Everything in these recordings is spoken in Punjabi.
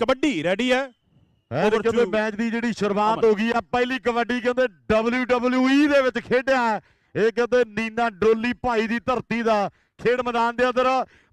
ਕਬੱਡੀ ਰੈਡੀ ਹੈ? ਐ Over ਕਹਿੰਦੇ to ਮੈਚ ਦੀ ਜਿਹੜੀ ਸ਼ੁਰੂਆਤ। ਹੋ ਗਈ ਆ ਪਹਿਲੀ ਕਬੱਡੀ ਕਹਿੰਦੇ WWE ਦੇ ਵਿੱਚ ਖੇਡਿਆ ਇਹ ਕਹਿੰਦੇ ਨੀਨਾ ਡਰੋਲੀ ਭਾਈ ਦੀ ਧਰਤੀ ਦਾ ਖੇਡ ਮੈਦਾਨ ਦੇ ਅੰਦਰ।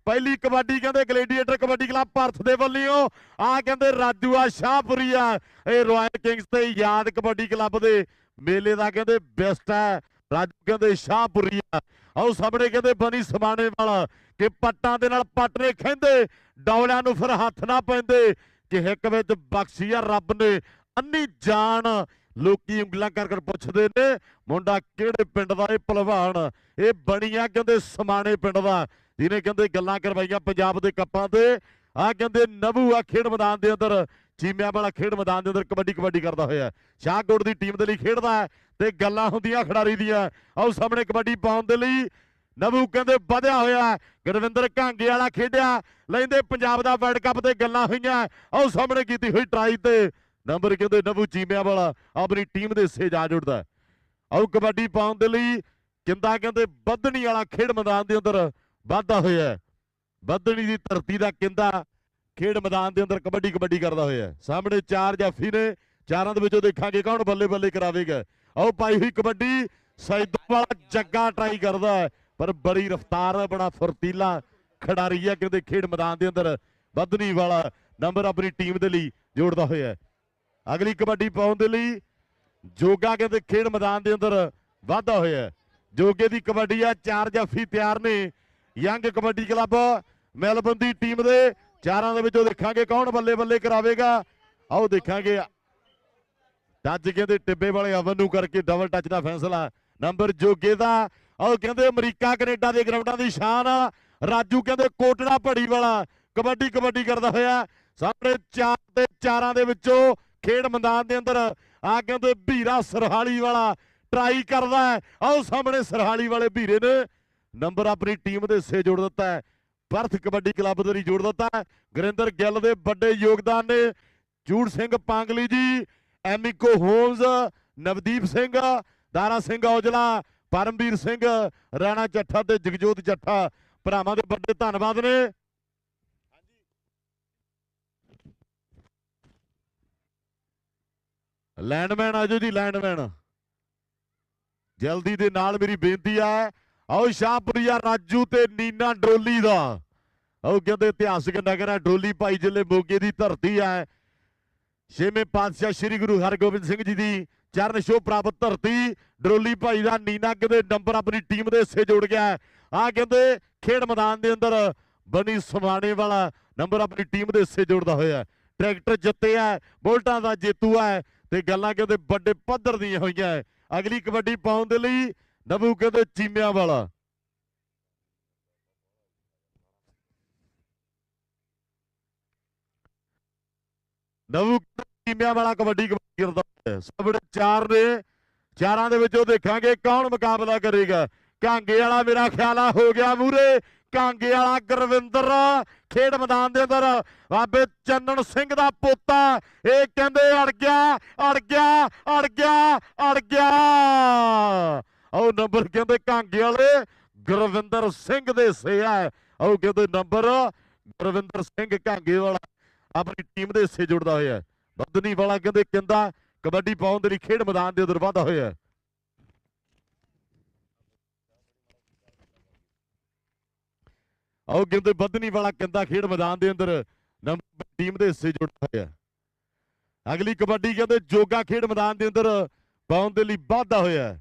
ਪਹਿਲੀ ਕਬੱਡੀ ਕਹਿੰਦੇ ਗਲੇਡੀਏਟਰ ਕਬੱਡੀ ਕਲੱਬ ਭਾਰਤ ਦੇ ਵੱਲੋਂ। ਆ ਕਹਿੰਦੇ ਰਾਜੂਆ ਸ਼ਾਹਪੁਰੀਆ ਇਹ ਰਾਇਲ ਕਿੰਗਸ ਤੇ ਯਾਦ ਕਬੱਡੀ ਕਲੱਬ ਦੇ ਮੇਲੇ ਦਾ ਕਹਿੰਦੇ ਬੈਸਟ ਹੈ। ਰਾਜੂ ਕਹਿੰਦੇ ਸ਼ਾਹਪੁਰੀਆ ਆਓ ਸਾਹਮਣੇ ਕਹਿੰਦੇ ਬਣੀ ਸਮਾਣੇ ਵਾਲਾ ਕਿ ਪੱਟਾਂ ਦੇ ਨਾਲ ਪੱਟ ਨੇ ਖੈਂਦੇ ਡੌਲਿਆਂ ਨੂੰ ਫਿਰ ਹੱਥ ਨਾ ਪੈਂਦੇ। ਹਿੱਕ ਵਿੱਚ ਬਖਸ਼ੀ ਆ ਰੱਬ ਨੇ, ਅੰਨੀ ਜਾਨ। ਲੋਕੀ ਉਂਗਲਾਂ ਕਰ ਕਰ ਪੁੱਛਦੇ ਨੇ, ਮੁੰਡਾ ਕਿਹੜੇ ਪਿੰਡ ਦਾ ਇਹ ਪਹਿਲਵਾਨ ਇਹ ਬਣੀਆਂ ਕਹਿੰਦੇ ਸਮਾਣੇ ਪਿੰਡ ਦਾ। ਜਿਹਨੇ ਕਹਿੰਦੇ ਗੱਲਾਂ ਕਰਵਾਈਆਂ ਪੰਜਾਬ ਦੇ ਕੱਪਾਂ ਤੇ ਆ ਕਹਿੰਦੇ ਨਬੂ ਆ ਖੇਡ ਮੈਦਾਨ ਦੇ ਅੰਦਰ। ਚੀਮਿਆਂ ਵਾਲਾ ਖੇਡ ਮੈਦਾਨ ਦੇ ਅੰਦਰ ਕਬੱਡੀ ਕਬੱਡੀ ਕਰਦਾ ਹੋਇਆ। ਸ਼ਾਹਕੋਟ ਦੀ ਟੀਮ ਦੇ ਲਈ ਖੇਡਦਾ ਹੈ ਤੇ ਗੱਲਾਂ ਹੁੰਦੀਆਂ ਖਿਡਾਰੀ ਦੀਆਂ। ਆਓ ਸਾਹਮਣੇ ਕਬੱਡੀ ਪਾਉਣ ਦੇ ਲਈ ਨਬੂ ਕਹਿੰਦੇ ਵਧਿਆ ਹੋਇਆ ਗੁਰਵਿੰਦਰ ਘਾਂਗੇ ਵਾਲਾ ਖੇਡਿਆ। ਲੈਂਦੇ ਪੰਜਾਬ ਦਾ ਵਰਲਡ ਕੱਪ ਤੇ ਗੱਲਾਂ ਹੋਈਆਂ। ਆਓ ਸਾਹਮਣੇ ਕੀਤੀ ਹੋਈ ਟਰਾਈ ਤੇ। ਨੰਬਰ ਕਹਿੰਦੇ ਨਵੂ ਚੀਮਿਆਂ ਵਾਲਾ। ਆਪਣੀ ਟੀਮ ਦੇ ਹਿੱਸੇ ਜਾ ਜੁੜਦਾ ਹੈ। ਆਓ ਕਬੱਡੀ ਪਾਉਣ ਦੇ ਲਈ ਕਿੰਦਾ ਕਹਿੰਦੇ ਬੱਧਣੀ ਵਾਲਾ ਖੇਡ ਮੈਦਾਨ ਦੇ ਅੰਦਰ ਵਾਧਾ ਹੋਇਆ ਬੱਧਣੀ ਦੀ ਧਰਤੀ ਦਾ ਕਿੰਦਾ ਖੇਡ ਮੈਦਾਨ ਦੇ ਅੰਦਰ ਕਬੱਡੀ ਕਬੱਡੀ ਕਰਦਾ ਹੋਇਆ ਸਾਹਮਣੇ ਚਾਰ ਜਾਫੀ ਨੇ। ਚਾਰਾਂ ਦੇ ਵਿੱਚੋਂ ਦੇਖਾਂਗੇ ਕੌਣ ਬੱਲੇ ਬੱਲੇ ਕਰਾਵੇਗਾ। ਆਓ ਪਾਈ ਹੋਈ ਕਬੱਡੀ। ਸੈਦੋ ਵਾਲਾ ਜੱਗਾ ਟਰਾਈ ਕਰਦਾ ਹੈ, ਪਰ ਬੜੀ ਰਫਤਾਰ, ਬੜਾ ਫੁਰਤੀਲਾ ਖਿਡਾਰੀ ਹੈ ਕਹਿੰਦੇ ਖੇਡ ਮੈਦਾਨ ਦੇ ਅੰਦਰ। ਬੱਧਨੀ ਵਾਲਾ ਨੰਬਰ ਆਪਣੀ ਟੀਮ ਦੇ ਲਈ ਜੋੜਦਾ ਹੋਇਆ ਹੈ। ਅਗਲੀ ਕਬੱਡੀ ਪਾਉਣ ਦੇ ਲਈ ਜੋਗਾ ਕਹਿੰਦੇ ਖੇਡ ਮੈਦਾਨ ਦੇ ਅੰਦਰ ਵਾਧਾ ਹੋਇਆ ਹੈ। ਜੋਗੇ ਦੀ ਕਬੱਡੀ ਆ, ਚਾਰ ਜੱਫੀ ਤਿਆਰ ਨੇ। ਯੰਗ ਕਬੱਡੀ ਕਲੱਬ ਮੈਲਬਨ ਦੀ ਟੀਮ ਦੇ ਚਾਰਾਂ ਦੇ ਵਿੱਚੋਂ ਦੇਖਾਂਗੇ ਕੌਣ ਬੱਲੇ ਬੱਲੇ ਕਰਾਵੇਗਾ। ਆਓ ਦੇਖਾਂਗੇ। ਟੱਚ ਕਹਿੰਦੇ ਟਿੱਬੇ ਵਾਲੇ ਅਵਨ ਨੂੰ ਕਰਕੇ ਡਬਲ ਟੱਚ ਦਾ ਫੈਸਲਾ। ਨੰਬਰ ਜੋਗੇ ਦਾ ਆਓ ਕਹਿੰਦੇ ਅਮਰੀਕਾ, ਕੈਨੇਡਾ ਦੇ ਗਰਾਊਂਡਾਂ ਦੀ ਸ਼ਾਨ ਆ। ਰਾਜੂ ਕਹਿੰਦੇ ਕੋਟੜਾ ਭੜੀ ਵਾਲਾ ਕਬੱਡੀ ਕਬੱਡੀ ਕਰਦਾ ਹੋਇਆ। ਸਾਹਮਣੇ ਚਾਰ ਤੇ ਚਾਰਾਂ ਦੇ ਵਿੱਚੋਂ ਖੇਡ ਮੈਦਾਨ ਦੇ ਅੰਦਰ ਆ ਕਹਿੰਦੇ ਵੀਰਾ ਸਰਹਾਲੀ ਵਾਲਾ ਟਰਾਈ ਕਰਦਾ ਹੈ। ਆਓ ਸਾਹਮਣੇ ਸਰਹਾਲੀ ਵਾਲੇ ਵੀਰੇ ਨੇ। ਨੰਬਰ ਆਪਣੀ ਟੀਮ ਦੇ ਹਿੱਸੇ ਜੋੜ ਦਿੱਤਾ ਹੈ। ਪਰਥ ਕਬੱਡੀ ਕਲੱਬ ਦੇ ਲਈ ਜੋੜ ਦਿੱਤਾ ਗੁਰਿੰਦਰ ਗਿੱਲ ਦੇ ਵੱਡੇ ਯੋਗਦਾਨ ਨੇ। ਜੂੜ ਸਿੰਘ ਪਾਂਗਲੀ ਜੀ ਐਮਿਕੋ ਹੋਮਸ ਨਵਦੀਪ ਸਿੰਘ, ਦਾਰਾ ਸਿੰਘ ਔਜਲਾ ਪਰਮਵੀਰ ਸਿੰਘ, ਰਾਣਾ ਚੱਠਾ ਤੇ ਜਗਜੋਤ ਚੱਠਾ ਭਰਾਵਾਂ ਦੇ ਵੱਡੇ ਧੰਨਵਾਦ ਨੇ। ਲੈਂਡਮੈਨ ਆਜੋ ਜੀ ਲੈਂਡਮੈਨ ਜਲਦੀ ਦੇ ਨਾਲ ਮੇਰੀ ਬੇਨਤੀ ਆ। ਆਓ ਸ਼ਾਹਪੁਰੀਆ ਰਾਜੂ ਤੇ ਨੀਨਾ ਡੋਲੀ ਦਾ। ਆਓ ਕਹਿੰਦੇ ਇਤਿਹਾਸਕ ਨਗਰ ਹੈ ਡੋਲੀ ਭਾਈ ਜ਼ਿਲ੍ਹੇ ਮੋਗੇ ਦੀ ਧਰਤੀ ਹੈ ਛੇਵੇਂ ਪਾਤਸ਼ਾਹ ਸ੍ਰੀ ਗੁਰੂ ਹਰਗੋਬਿੰਦ ਸਿੰਘ ਜੀ ਦੀ ਚਰਨ ਛੋਹ ਪ੍ਰਾਪਤ ਧਰਤੀ, ਡਰੋਲੀ ਭਾਈ ਦਾ ਨੀਨਾ ਕਹਿੰਦੇ ਨੰਬਰ ਆਪਣੀ ਟੀਮ ਦੇ ਹਿੱਸੇ ਜੋੜ ਗਿਆ ਆ ਕਹਿੰਦੇ, ਖੇਡ ਮੈਦਾਨ ਦੇ ਅੰਦਰ ਬਣੀ ਸਮਾਣੇ ਵਾਲਾ ਨੰਬਰ ਆਪਣੀ ਟੀਮ ਦੇ ਹਿੱਸੇ ਜੋੜਦਾ ਹੋਇਆ ਟਰੈਕਟਰ ਜਿੱਤਿਆ ਬੋਲਟਾਂ ਦਾ ਜੇਤੂ ਹੈ ਤੇ ਗੱਲਾਂ ਕਹਿੰਦੇ ਵੱਡੇ ਪੱਧਰ ਦੀਆਂ ਹੋਈਆਂ ਹੈ। ਅਗਲੀ ਕਬੱਡੀ ਪਾਉਣ ਦੇ ਲਈ ਨਬੂ ਕਹਿੰਦੇ ਚੀਮਿਆਂ ਵਾਲਾ। ਨਬੂ ਚੀਮਿਆਂ ਵਾਲਾ ਕਬੱਡੀ ਕਬੱਡੀ ਕਰਦਾ। ਹੈ ਸਾਹਮਣੇ ਚਾਰ ਨੇ, ਚਾਰਾਂ ਦੇ ਵਿੱਚੋਂ ਦੇਖਾਂਗੇ ਕੌਣ ਮੁਕਾਬਲਾ ਕਰੇਗਾ। ਕਾਂਗੇ ਵਾਲਾ ਮੇਰਾ ਖਿਆਲ ਆ, ਹੋ ਗਿਆ ਮੂਰੇ। ਕਾਂਗੇ ਵਾਲਾ ਗੁਰਵਿੰਦਰ ਖੇਡ ਮੈਦਾਨ ਦੇ ਅੰਦਰ। ਬਾਬੇ ਚੰਨਣ ਸਿੰਘ ਦਾ ਪੋਤਾ, ਇਹ ਕਹਿੰਦੇ ਅੜ ਗਿਆ ਅੜ ਗਿਆ ਅੜ ਗਿਆ ਅੜ ਗਿਆ। ਉਹ ਨੰਬਰ ਕਹਿੰਦੇ ਕਾਂਗੇ ਵਾਲੇ, ਗੁਰਵਿੰਦਰ ਸਿੰਘ ਦੇ ਹਿੱਸੇ ਆ। ਆਓ ਕਹਿੰਦੇ ਨੰਬਰ, ਗੁਰਵਿੰਦਰ ਸਿੰਘ ਕਾਂਗੇ ਵਾਲਾ ਆਪਣੀ ਟੀਮ ਦੇ ਹਿੱਸੇ ਜੁੜਦਾ ਹੋਇਆ। ਬਦਨੀ ਵਾਲਾ ਕਹਿੰਦੇ ਕਹਿੰਦਾ ਕਬੱਡੀ ਪਾਉਣ ਦੇ ਲਈ ਖੇਡ ਮੈਦਾਨ ਦੇ ਅੰਦਰ ਵਾਧਾ ਹੋਇਆ ਹੈ। ਆਓ ਕਹਿੰਦੇ ਬੱਦਨੀ ਵਾਲਾ ਕਹਿੰਦਾ ਖੇਡ ਮੈਦਾਨ ਦੇ ਅੰਦਰ ਨੰਬਰ ਟੀਮ ਦੇ ਹਿੱਸੇ ਜੁੜਦਾ ਹੋਇਆ ਅਗਲੀ ਕਬੱਡੀ ਕਹਿੰਦੇ ਜੋਗਾ ਖੇਡ ਮੈਦਾਨ ਦੇ ਅੰਦਰ ਪਾਉਣ ਦੇ ਲਈ ਵਾਧਾ ਹੋਇਆ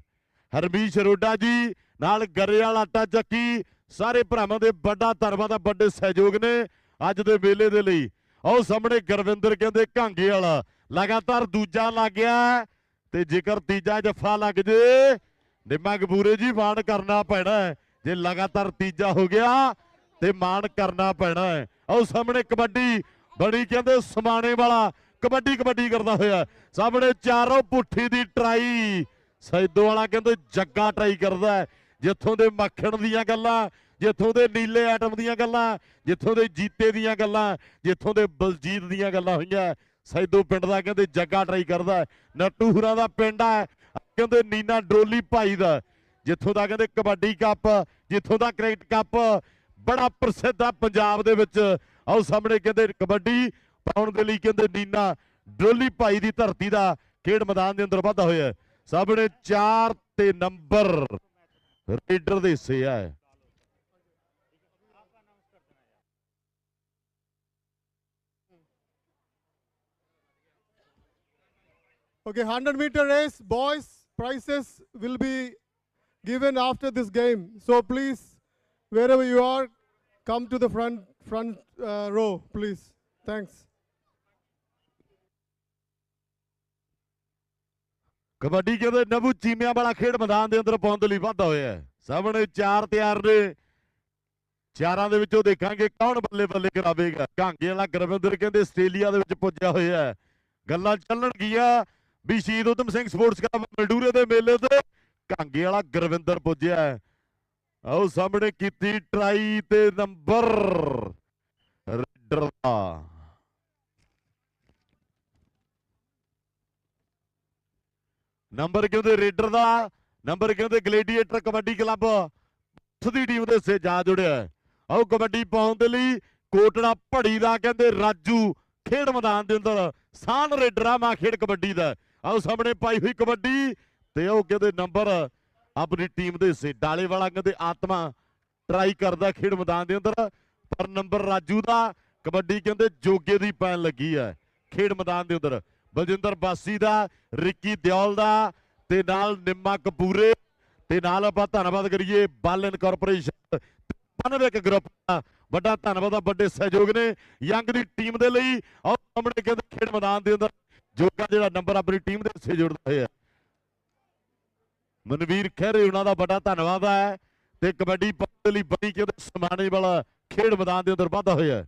ਹਰਮੀਸ਼ ਰੋਡਾ ਜੀ ਨਾਲ ਗਰੇ ਵਾਲਾ ਆਟਾ ਚੱਕੀ, ਸਾਰੇ ਭਰਾਵਾਂ ਦੇ ਵੱਡਾ ਧਰਮਾਂ ਦਾ ਵੱਡੇ ਸਹਿਯੋਗ ਨੇ। ਅੱਜ ਦੇ ਮੇਲੇ ਦੇ ਲਈ ਆਓ ਸਾਹਮਣੇ ਗੁਰਵਿੰਦਰ ਕਹਿੰਦੇ ਘਾਂਗੇ ਵਾਲਾ। ਲਗਾਤਾਰ ਦੂਜਾ ਲੱਗ ਗਿਆ। ਤੇ ਜੇਕਰ ਤੀਜਾ ਜੱਫਾ ਲੱਗ ਜੇ ਨਿੰਮਾ ਗਬੂਰੇ ਜੀ ਮਾਣ ਕਰਨਾ ਪੈਣਾ ਜੇ ਲਗਾਤਾਰ ਤੀਜਾ ਹੋ ਗਿਆ, ਤੇ ਮਾਣ ਕਰਨਾ ਪੈਣਾ ਹੈ। ਆਓ ਸਾਹਮਣੇ ਕਬੱਡੀ। ਬੜੀ ਕਹਿੰਦੇ ਸਮਾਣੇ ਵਾਲਾ ਕਬੱਡੀ ਕਬੱਡੀ ਕਰਦਾ ਹੋਇਆ ਸਾਹਮਣੇ ਚਾਰੋਂ ਪੁੱਠੀ ਦੀ ਟਰਾਈ। ਸੈਦੋ ਵਾਲਾ ਕਹਿੰਦੇ ਜੱਗਾ ਟਰਾਈ ਕਰਦਾ ਜਿੱਥੋਂ ਦੇ ਮੱਖਣ ਦੀਆਂ ਗੱਲਾਂ ਜਿੱਥੋਂ ਦੇ ਨੀਲੇ ਐਟਮ ਦੀਆਂ ਗੱਲਾਂ, ਜਿੱਥੋਂ ਦੇ ਜੀਤੇ ਦੀਆਂ ਗੱਲਾਂ, ਜਿੱਥੋਂ ਦੇ ਬਲਜੀਤ ਦੀਆਂ ਗੱਲਾਂ ਹੋਈਆਂ। ਸੈਦੋ ਪਿੰਡ ਦਾ ਕਹਿੰਦੇ ਜੱਗਾ ਟਰਾਈ ਕਰਦਾ, ਨੱਟੂ ਹੁਰਾਂ ਦਾ ਪਿੰਡ ਹੈ ਕਹਿੰਦੇ ਨੀਨਾ ਡਰੋਲੀ ਭਾਈ ਦਾ। ਜਿੱਥੋਂ ਦਾ ਕਹਿੰਦੇ ਕਬੱਡੀ ਕੱਪ, ਜਿੱਥੋਂ ਦਾ ਕ੍ਰਿਕਟ ਕੱਪ, ਬੜਾ ਪ੍ਰਸਿੱਧ ਆ ਪੰਜਾਬ ਦੇ ਵਿੱਚ। ਆਓ ਸਾਹਮਣੇ ਕਹਿੰਦੇ ਕਬੱਡੀ ਪਾਉਣ ਦੇ ਲਈ ਕਹਿੰਦੇ ਨੀਨਾ ਡੋਲੀ ਭਾਈ ਦੀ ਧਰਤੀ ਦਾ ਖੇਡ ਮੈਦਾਨ ਦੇ ਅੰਦਰ ਵਾਧਾ ਹੋਇਆ। ਸਾਹਮਣੇ 4 ਤੇ ਨੰਬਰ, ਰੇਡਰ ਦੇ ਹਿੱਸੇ ਆ। Okay, 100 meter race, boys, prizes will be given after this game. So please, wherever you are, come to the front front uh, row, please. Thanks. Kabaddi ਕਹਿੰਦੇ ਨਬੂ ਚੀਮਿਆਂ ਵਾਲਾ ਖੇਡ ਮੈਦਾਨ ਦੇ ਅੰਦਰ ਪਹੁੰਚਣ ਲਈ ਵਾਧਾ ਹੋਇਆ ਹੈ। ਸਾਹਮਣੇ ਚਾਰ ਤਿਆਰ ਨੇ ਚਾਰਾਂ ਦੇ ਵਿੱਚੋਂ ਦੇਖਾਂਗੇ ਕੌਣ ਬੱਲੇ ਬੱਲੇ ਕਰਾਵੇਗਾ ਕਾਂਗੇ ਵਾਲਾ ਗੁਰਵਿੰਦਰ ਕਹਿੰਦੇ ਆਸਟ੍ਰੇਲੀਆ ਦੇ ਵਿੱਚ ਪੁੱਜਿਆ ਹੋਇਆ ਹੈ ਗੱਲਾਂ ਚੱਲਣਗੀਆਂ ਵੀ ਸ਼ਹੀਦ ਉਦਮ ਸਿੰਘ ਸਪੋਰਟਸ ਕਲੱਬ ਮਲਡੂਰੇ ਦੇ ਮੇਲੇ ਤੇ ਕਾਂਗੇ ਵਾਲਾ ਗੁਰਵਿੰਦਰ ਪੁੱਜਿਆ ਹੈ। ਆਓ ਸਾਹਮਣੇ ਕੀਤੀ ਟਰਾਈ ਤੇ ਨੰਬਰ। ਰੇਡਰ ਦਾ ਨੰਬਰ ਕਹਿੰਦੇ ਰੇਡਰ ਦਾ? ਨੰਬਰ ਕਹਿੰਦੇ ਗਲੇਡੀਏਟਰ ਕਬੱਡੀ ਕਲੱਬ? ਉਸ ਦੀ ਟੀਮ ਦੇ ਸੇ ਜਾ ਜੁੜਿਆ ਹੈ। ਆਓ ਕਬੱਡੀ ਪਾਉਣ ਦੇ ਲਈ ਕੋਟੜਾ ਭੜੀ ਦਾ ਕਹਿੰਦੇ ਰਾਜੂ ਖੇਡ ਮੈਦਾਨ ਦੇ ਅੰਦਰ ਸਾਨ ਰੇਡਰ ਆ ਮਾ ਖੇਡ ਕਬੱਡੀ ਦਾ ਆਓ ਸਾਹਮਣੇ ਪਾਈ ਹੋਈ ਕਬੱਡੀ ਤੇ ਉਹ ਕਹਿੰਦੇ ਨੰਬਰ ਆਪਣੀ ਟੀਮ ਦੇ ਸੇ ਡਾਲੇ ਵਾਲਾ ਕਹਿੰਦੇ ਆਤਮਾ ਟਰਾਈ ਕਰਦਾ ਖੇਡ ਮੈਦਾਨ ਦੇ ਅੰਦਰ, ਪਰ ਨੰਬਰ ਰਾਜੂ ਦਾ ਕਬੱਡੀ ਕਹਿੰਦੇ ਜੋਗੇ ਦੀ ਪੈਣ ਲੱਗੀ ਹੈ ਖੇਡ ਮੈਦਾਨ ਦੇ ਅੰਦਰ। ਬਲਜਿੰਦਰ ਬਾਸੀ ਦਾ, ਰਿੱਕੀ ਦਿਓਲ ਦਾ ਤੇ ਨਾਲ ਨਿੰਮਾ ਕਪੂਰੇ ਤੇ ਨਾਲ ਆਪਾਂ ਧੰਨਵਾਦ ਕਰੀਏ ਬਲ ਇਨਕਾਰਪੋਰੇਸ਼ਨ ਪਨਵੇਕ ਗਰੁੱਪ ਦਾ। ਵੱਡਾ ਧੰਨਵਾਦ ਆ, ਵੱਡੇ ਸਹਿਯੋਗ ਨੇ ਯੰਗ ਦੀ ਟੀਮ ਦੇ ਲਈ। ਆਓ ਸਾਹਮਣੇ ਕਹਿੰਦੇ ਖੇਡ ਮੈਦਾਨ ਦੇ ਅੰਦਰ ਜੋਗਾ ਜਿਹੜਾ ਨੰਬਰ ਆਪਣੀ ਟੀਮ ਦੇ ਹਿੱਸੇ ਜੁੜਦਾ ਹੋਇਆ ਮਨਵੀਰ ਖਹਿਰੇ, ਉਹਨਾਂ ਦਾ ਵੱਡਾ ਧੰਨਵਾਦ ਹੈ ਤੇ ਕਬੱਡੀ ਪਾਉਣ ਦੇ ਲਈ ਬਣੀ ਕਹਿੰਦੇ ਸਮਾਣੇ ਵਾਲਾ ਖੇਡ ਮੈਦਾਨ ਦੇ ਅੰਦਰ ਵਾਧਾ ਹੋਇਆ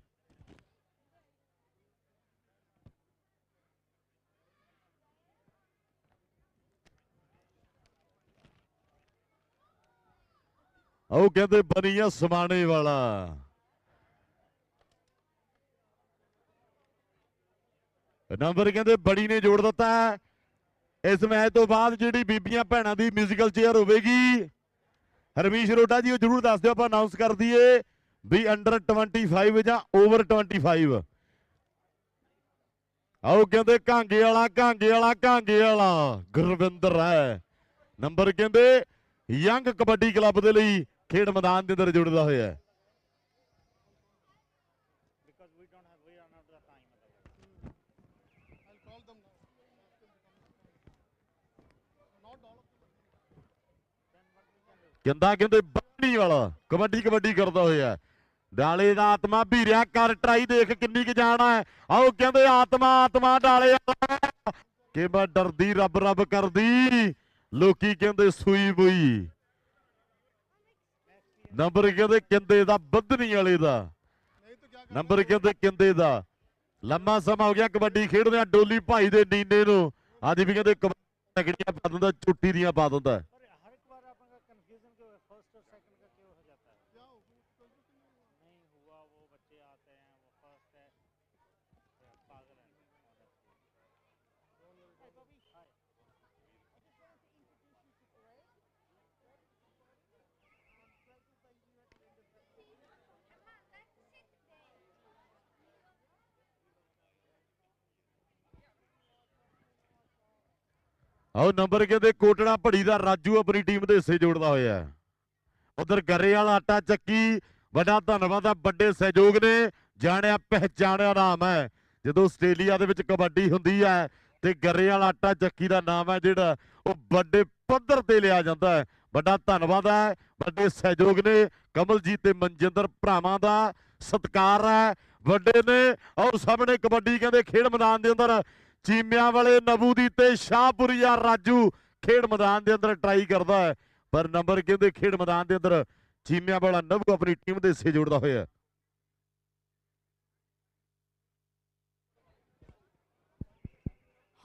ਉਹ ਕਹਿੰਦੇ ਬਨੀਆ ਸਮਾਣੇ ਵਾਲਾ। ਨੰਬਰ ਕਹਿੰਦੇ ਬੜੀ ਨੇ ਜੋੜ ਦਿੱਤਾ। ਹੈ। ਇਸ ਮੈਚ ਤੋਂ ਬਾਅਦ ਜਿਹੜੀ ਬੀਬੀਆਂ ਭੈਣਾਂ ਦੀ ਮਿਊਜ਼ੀਕਲ ਚੇਅਰ ਹੋਵੇਗੀ, ਹਰਮੀਸ਼ ਰੋਟਾ ਜੀ, ਉਹ ਜਰੂਰ ਦੱਸ ਦਿਓ, ਆਪਾਂ ਅਨਾਉਂਸ ਕਰ ਦਈਏ ਵੀ ਅੰਡਰ 25 ਜਾਂ ਓਵਰ 25 ਆਓ ਕਹਿੰਦੇ ਕਾਂਗੇ ਵਾਲਾ ਕਾਂਗੇ ਵਾਲਾ ਕਾਂਗੇ ਵਾਲਾ, ਗੁਰਵਿੰਦਰ ਹੈ। ਨੰਬਰ ਕਹਿੰਦੇ ਯੰਗ ਕਬੱਡੀ ਕਲੱਬ ਦੇ ਲਈ ਖੇਡ ਮੈਦਾਨ ਦੇ ਅੰਦਰ ਜੁੜਦਾ ਹੋਇਆ ਹੈ। ਕਹਿੰਦਾ ਕਹਿੰਦੇ ਬੰਨੀ ਵਾਲਾ ਕਬੱਡੀ ਕਬੱਡੀ ਕਰਦਾ ਹੋਇਆ ਡਾਲੇ ਦਾ ਆਤਮਾ ਭੀਰਿਆ ਕਰ, ਟਰਾਈ ਦੇਖ ਕਿੰਨੀ ਕਿ ਜਾਣਾ ਹੈ ਆਓ ਕਹਿੰਦੇ ਆਤਮਾ ਆਤਮਾ ਡਾਲੇ ਵਾਲਾ। ਕਿ ਡਰਦੀ, ਰੱਬ ਰੱਬ ਕਰਦੀ। ਲੋਕੀ ਕਹਿੰਦੇ ਸੂਈ ਬੂਈ। ਨੰਬਰ ਕਹਿੰਦੇ ਕਿੰਦੇ ਦਾ, ਬੱਧਨੀ ਵਾਲੇ ਦਾ। ਨੰਬਰ ਕਹਿੰਦੇ ਕਿੰਦੇ ਦਾ। ਲੰਮਾ ਸਮਾਂ ਹੋ ਗਿਆ ਕਬੱਡੀ ਖੇਡਦੇ ਆ ਡੋਲੀ ਭਾਈ ਦੇ ਨੀਨੇ ਨੂੰ। ਅੱਜ ਵੀ ਕਹਿੰਦੇ ਕਬੱਡੀ ਦਾ ਪਾ ਦਿੰਦਾ, ਚੁੱਟੀ ਦੀਆਂ ਪਾ ਦਿੰਦਾ। ਆਓ ਨੰਬਰ ਕਹਿੰਦੇ ਕੋਟੜਾ ਭੜੀ ਦਾ ਰਾਜੂ ਆਪਣੀ ਟੀਮ ਦੇ ਹਿੱਸੇ ਜੋੜਦਾ ਹੋਇਆ ਹੈ। ਉਧਰ ਗਰੇ ਵਾਲਾ ਆਟਾ ਚੱਕੀ, ਵੱਡਾ ਧੰਨਵਾਦ ਆ, ਵੱਡੇ ਸਹਿਯੋਗ ਨੇ, ਜਾਣਿਆ, ਪਹਿਚਾਣਿਆ ਨਾਮ ਹੈ। ਜਦੋਂ ਆਸਟ੍ਰੇਲੀਆ ਦੇ ਵਿੱਚ ਕਬੱਡੀ ਹੁੰਦੀ ਹੈ ਤੇ ਗਰੇ ਵਾਲਾ ਆਟਾ ਚੱਕੀ ਦਾ ਨਾਮ ਹੈ ਜਿਹੜਾ, ਉਹ ਵੱਡੇ ਪੱਧਰ ਤੇ ਲਿਆ ਜਾਂਦਾ ਹੈ। ਵੱਡਾ ਧੰਨਵਾਦ ਹੈ, ਵੱਡੇ ਸਹਿਯੋਗ ਨੇ, ਕਮਲਜੀਤ ਤੇ ਮਨਜਿੰਦਰ ਭਰਾਵਾਂ ਦਾ ਸਤਿਕਾਰ ਹੈ। ਵੱਡੇ ਨੇ ਔਰ ਸਾਹਮਣੇ ਕਬੱਡੀ ਕਹਿੰਦੇ ਖੇਡ ਮੈਦਾਨ ਦੇ ਅੰਦਰ ਚੀਮਿਆਂ ਵਾਲੇ ਨਬੂ ਦੀ ਤੇ ਸ਼ਾਹਪੁਰੀਆ ਰਾਜੂ ਖੇਡ ਮੈਦਾਨ ਦੇ ਅੰਦਰ ਟਰਾਈ ਕਰਦਾ ਹੈ ਪਰ ਨੰਬਰ ਕਹਿੰਦੇ ਖੇਡ ਮੈਦਾਨ ਦੇ ਅੰਦਰ ਚੀਮਿਆਂ ਵਾਲਾ ਨਬੂ ਆਪਣੀ ਟੀਮ ਦੇ ਹਿੱਸੇ ਜੋੜਦਾ ਹੋਇਆ ਹੈ।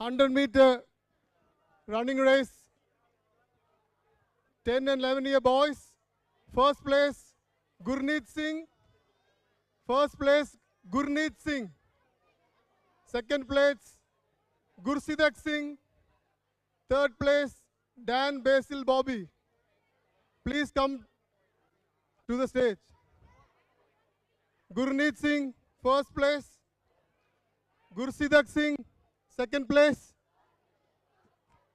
100 meter running race. 10 and 11 year boys. First place, Gurneet Singh. First place, Gurneet Singh. Second place, Gursidak Singh. Third place, Dan Basil Bobby. Please come to the stage. Gurneet Singh, first place. Gursidak Singh, second place.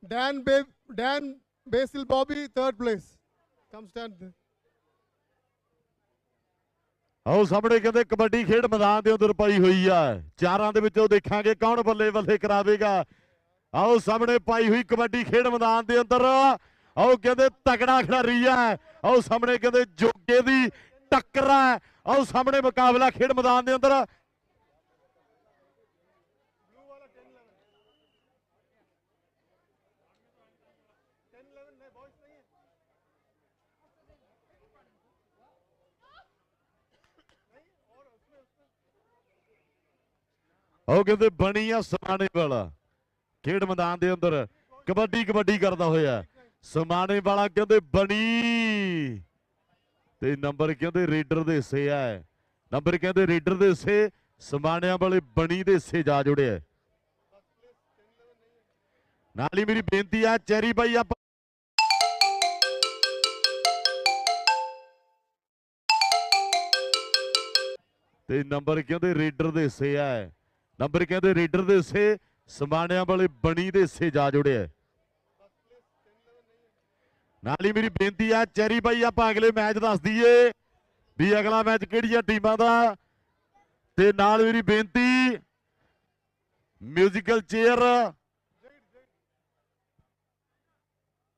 Dan, ba- Dan Basil Bobby, third place. Come stand there. ਆਓ ਸਾਹਮਣੇ ਕਹਿੰਦੇ ਕਬੱਡੀ ਖੇਡ ਮੈਦਾਨ ਦੇ ਅੰਦਰ ਪਾਈ ਹੋਈ ਆ। ਚਾਰਾਂ ਦੇ ਵਿੱਚੋਂ ਦੇਖਾਂਗੇ ਕੌਣ ਬੱਲੇ ਬੱਲੇ ਕਰਾਵੇਗਾ। ਆਓ ਸਾਹਮਣੇ ਪਾਈ ਹੋਈ ਕਬੱਡੀ ਖੇਡ ਮੈਦਾਨ ਦੇ ਅੰਦਰ। ਆਓ ਕਹਿੰਦੇ ਤਕੜਾ ਖਿਡਾਰੀ ਆ। ਆਓ ਸਾਹਮਣੇ ਕਹਿੰਦੇ ਜੋਗੇ ਦੀ ਟੱਕਰ ਆ। ਆਓ ਸਾਹਮਣੇ ਮੁਕਾਬਲਾ ਖੇਡ ਮੈਦਾਨ ਦੇ ਅੰਦਰ। ਉਹ ਕਹਿੰਦੇ ਬਣੀ ਆ ਸਮਾਣੇ ਵਾਲਾ। ਖੇਡ ਮੈਦਾਨ ਦੇ ਅੰਦਰ ਕਬੱਡੀ ਕਬੱਡੀ ਕਰਦਾ ਹੋਇਆ। ਸਮਾਣੇ ਵਾਲਾ ਕਹਿੰਦੇ ਬਣੀ। ਤੇ ਨੰਬਰ ਕਹਿੰਦੇ ਰੇਡਰ ਦੇ ਹਿੱਸੇ ਆ। ਨੰਬਰ ਕਹਿੰਦੇ ਰੇਡਰ ਦੇ ਹਿੱਸੇ ਸਮਾਣਿਆਂ ਵਾਲੇ ਬਣੀ ਦੇ ਹਿੱਸੇ ਜਾ ਜੁੜਿਆ। ਨਾਲ ਹੀ ਮੇਰੀ ਬੇਨਤੀ ਆ, ਚੈਰੀ ਭਾਈ ਆਪਾਂ ਤੇ ਨੰਬਰ ਕਹਿੰਦੇ ਰੇਡਰ ਦੇ ਹਿੱਸੇ ਆ। ਨੰਬਰ ਕਹਿੰਦੇ, ਰੇਡਰ ਦੇ ਹਿੱਸੇ ਸਮਾਣਿਆਂ ਵਾਲੇ ਬਣੀ ਦੇ ਹਿੱਸੇ ਜਾ ਜੁੜਿਆ ਨਾਲ ਹੀ ਮੇਰੀ ਬੇਨਤੀ ਆ, ਚੈਰੀ ਬਾਈ, ਆਪਾਂ ਅਗਲੇ ਮੈਚ ਦੱਸ ਦਈਏ ਵੀ ਅਗਲਾ ਮੈਚ ਕਿਹੜੀਆਂ ਟੀਮਾਂ ਦਾ। ਤੇ ਨਾਲ ਮੇਰੀ ਬੇਨਤੀ ਮਿਊਜ਼ੀਕਲ ਚੇਅਰ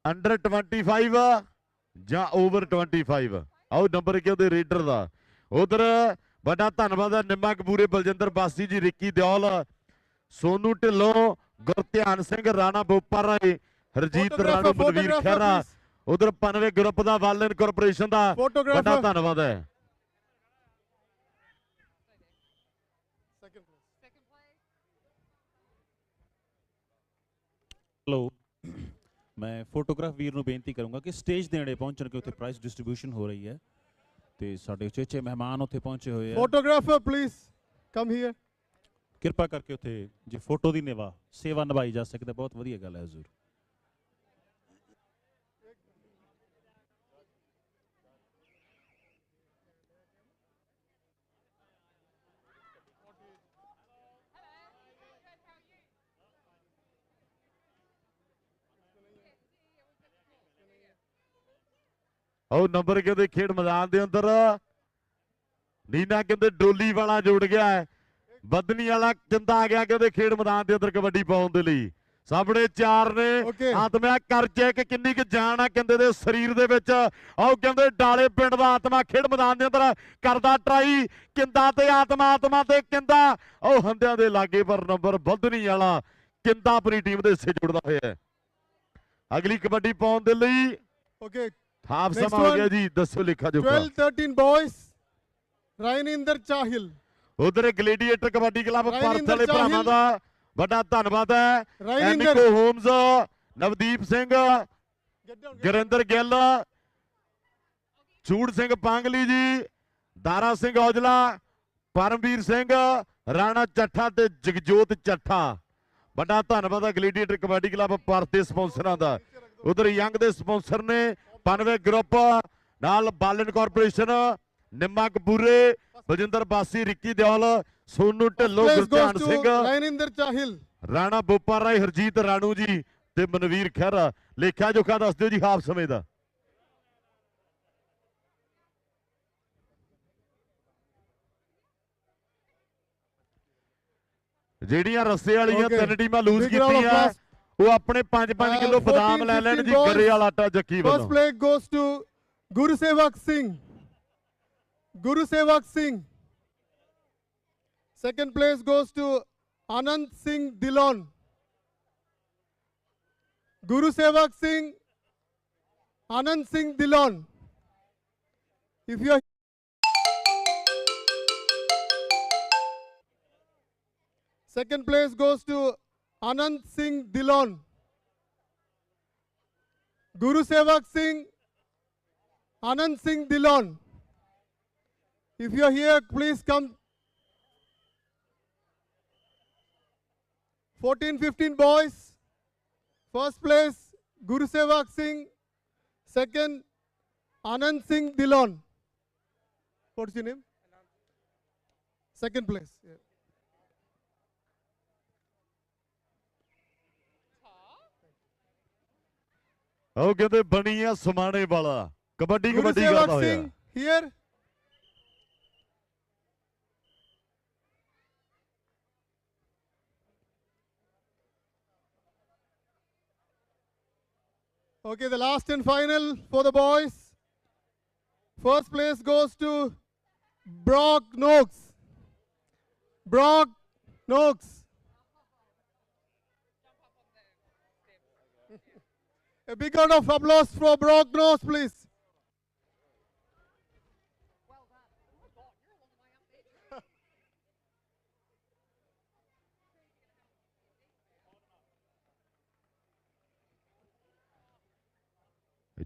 ਅੰਡਰ 25 ਜਾਂ ਓਵਰ 25 ਆਓ, ਨੰਬਰ ਕਹਿੰਦੇ ਰੇਡਰ ਦਾ। ਉਧਰ ਵੱਡਾ ਧੰਨਵਾਦ ਹੈ ਨਿੰਮਾ ਕਪੂਰੇ ਬਲਜਿੰਦਰ ਬਾਸੀ ਜੀ ਰਿੱਕੀ ਦਿਓਲ ਸੋਨੂ ਢਿੱਲੋਂ ਗੁਰਧਿਆਨ ਸਿੰਘ ਰਾਣਾ ਬੋਪਾ ਰਾਏ ਹਰਜੀਤ ਰਾਣੂ ਮਨਵੀਰ photographer, ਖਹਿਰਾ. ਉਧਰ ਪਨਵੇ ਗਰੁੱਪ ਦਾ ਵਾਲਨ ਕਾਰਪੋਰੇਸ਼ਨ ਦਾ ਵੱਡਾ. ਧੰਨਵਾਦ ਹੈ. ਹੈਲੋ ਮੈਂ ਫੋਟੋਗ੍ਰਾਫ ਵੀਰ ਨੂੰ ਬੇਨਤੀ ਕਰੂੰਗਾ ਕਿ ਸਟੇਜ ਦੇ ਨੇੜੇ ਪਹੁੰਚਣ ਕਿ ਉੱਥੇ ਪ੍ਰਾਈਸ ਡਿਸਟ੍ਰੀਬਿਊਸ਼ਨ ਹੋ ਰਹੀ ਹੈ ਤੇ ਸਾਡੇ ਉਚੇਚੇ ਮਹਿਮਾਨ ਉੱਥੇ ਪਹੁੰਚੇ ਹੋਏ ਆ। Photographer, please come here. ਕਿਰਪਾ ਕਰਕੇ ਉੱਥੇ ਜੇ ਫੋਟੋ ਦੀ ਨਿਵਾ ਸੇਵਾ ਨਿਭਾਈ ਜਾ ਸਕਦਾ ਬਹੁਤ ਵਧੀਆ ਗੱਲ ਹੈ ਹਜ਼ੂਰ। ਉਹ ਨੰਬਰ ਕਹਿੰਦੇ ਖੇਡ ਮੈਦਾਨ ਦੇ ਅੰਦਰ? ਨੀਨਾ ਕਹਿੰਦੇ ਡੋਲੀ ਵਾਲਾ ਜੁੜ ਗਿਆ ਹੈ। ਬਦਨੀ ਵਾਲਾ ਕਿੰਦਾ ਆ ਗਿਆ ਕਹਿੰਦੇ ਖੇਡ ਮੈਦਾਨ ਦੇ ਅੰਦਰ ਕਬੱਡੀ ਪਾਉਣ ਦੇ ਲਈ। ਸਾਹਮਣੇ ਚਾਰ ਨੇ. ਆਤਮਾ ਕਰ ਚੈੱਕ ਕਿੰਨੀ ਕੁ ਜਾਨ ਆ ਕਹਿੰਦੇ ਦੇ ਸਰੀਰ ਦੇ ਵਿੱਚ। ਆਓ ਕਹਿੰਦੇ ਡਾਲੇ ਪਿੰਡ ਦਾ ਆਤਮਾ ਖੇਡ ਮੈਦਾਨ ਦੇ ਅੰਦਰ ਕਰਦਾ ਟਰਾਈ। ਕਿੰਦਾ ਤੇ ਆਤਮਾ ਆਤਮਾ ਤੇ ਕਿੰਦਾ। ਉਹ ਹੰਦਿਆਂ ਦੇ ਲਾਗੇ ਪਰ ਨੰਬਰ ਬਦਨੀ ਵਾਲਾ ਕਿੰਦਾ ਆਪਣੀ ਟੀਮ ਦੇ ਹਿੱਸੇ ਜੁੜਦਾ ਹੋਇਆ ਹੈ। ਅਗਲੀ ਕਬੱਡੀ ਪਾਉਣ ਦੇ ਲਈ Okay. ਹਾਫ ਸਮਾਂ ਹੋ ਗਿਆ. ਜੀ ਦੱਸੋ ਲਿਖਾ ਜੋਖਾ 12, 13 boys. Raininder Chahil. ਉਧਰ ਗਲੇਡੀਏਟਰ ਕਬੱਡੀ ਕਲੱਬ ਭਾਰਤ ਵਾਲੇ ਭਰਾਵਾਂ ਚਾਹਿਲ। ਦਾ ਵੱਡਾ ਧੰਨਵਾਦ ਹੈ. ਐਨਿਕੋ ਹੋਮਜ਼ ਨਵਦੀਪ ਸਿੰਘ. ਗੁਰਿੰਦਰ ਗਿੱਲ ਚੂੜ ਸਿੰਘ ਪਾਂਗਲੀ ਜੀ ਦਾਰਾ ਸਿੰਘ ਔਜਲਾ ਪਰਮਵੀਰ ਸਿੰਘ ਰਾਣਾ ਚੱਠਾ ਤੇ ਜਗਜੋਤ ਚੱਠਾ ਵੱਡਾ ਧੰਨਵਾਦ ਹੈ ਗਲੇਡੀਏਟਰ ਕਬੱਡੀ ਕਲੱਬ ਭਾਰਤ ਦੇ ਸਪਾਂਸਰਾਂ ਦਾ ਉਧਰ ਯੰਗ ਦੇ ਸਪਾਂਸਰ ਨੇ ਪਨਵੇ ਗਰੁੱਪ ਨਾਲ ਬਾਲਨ ਕਾਰਪੋਰੇਸ਼ਨ ਨਿੰਮਾ ਕਪੂਰੇ ਬਲਜਿੰਦਰ ਬਾਸੀ Ricky Deol Sonu Dhillon to Singh Raininder Chahil. Rana Bopa ਰਾਏ ਹਰਜੀਤ ਰਾਣੂ ਜੀ ਤੇ ਮਨਵੀਰ ਖਹਿਰਾ ਲੇਖਾ ਜੋਖਾ ਦੱਸ ਦਿਓ ਜੀ ਹਾਫ ਸਮੇਂ ਦਾ ਜਿਹੜੀਆਂ ਰਸਤੇ ਵਾਲੀਆਂ. ਤਿੰਨ ਟੀਮਾਂ ਲੂਜ਼ ਕੀਤੀਆਂ. ਉਹ ਆਪਣੇ 5-5 Uh, ਕਿਲੋ ਬਦਾਮ 14, ਲੈ ਲੈਣ 15 ਜੀ balls. ਗਰੇ ਵਾਲਾ ਆਟਾ ਜੱਕੀ First ਵੱਲੋਂ place goes to Guru Sevak Singh. Guru Sevak Singh. Second place goes to Anand Singh Dillon. Guru Sevak Singh, Anand Singh Dillon. If you are Second place goes to Anand Singh Dillon. Guru Sevak Singh, Anand Singh Dillon. If you are here, please come. 14, 15 boys. First place, Guru Sevak Singh. Second, Anand Singh Dillon. What's your name? Second place. yeah. ਉਹ ਕਹਿੰਦੇ ਬਣੀ ਆ ਸਮਾਣੇ ਵਾਲਾ ਕਬੱਡੀ Guru ਕਬੱਡੀ Sevak ਕਰਦਾ ਹੋਇਆ Singh here. Okay, the last and final for the boys. First place goes to Brock Noakes. Brock Noakes. A big round of applause for Brock Noakes, please.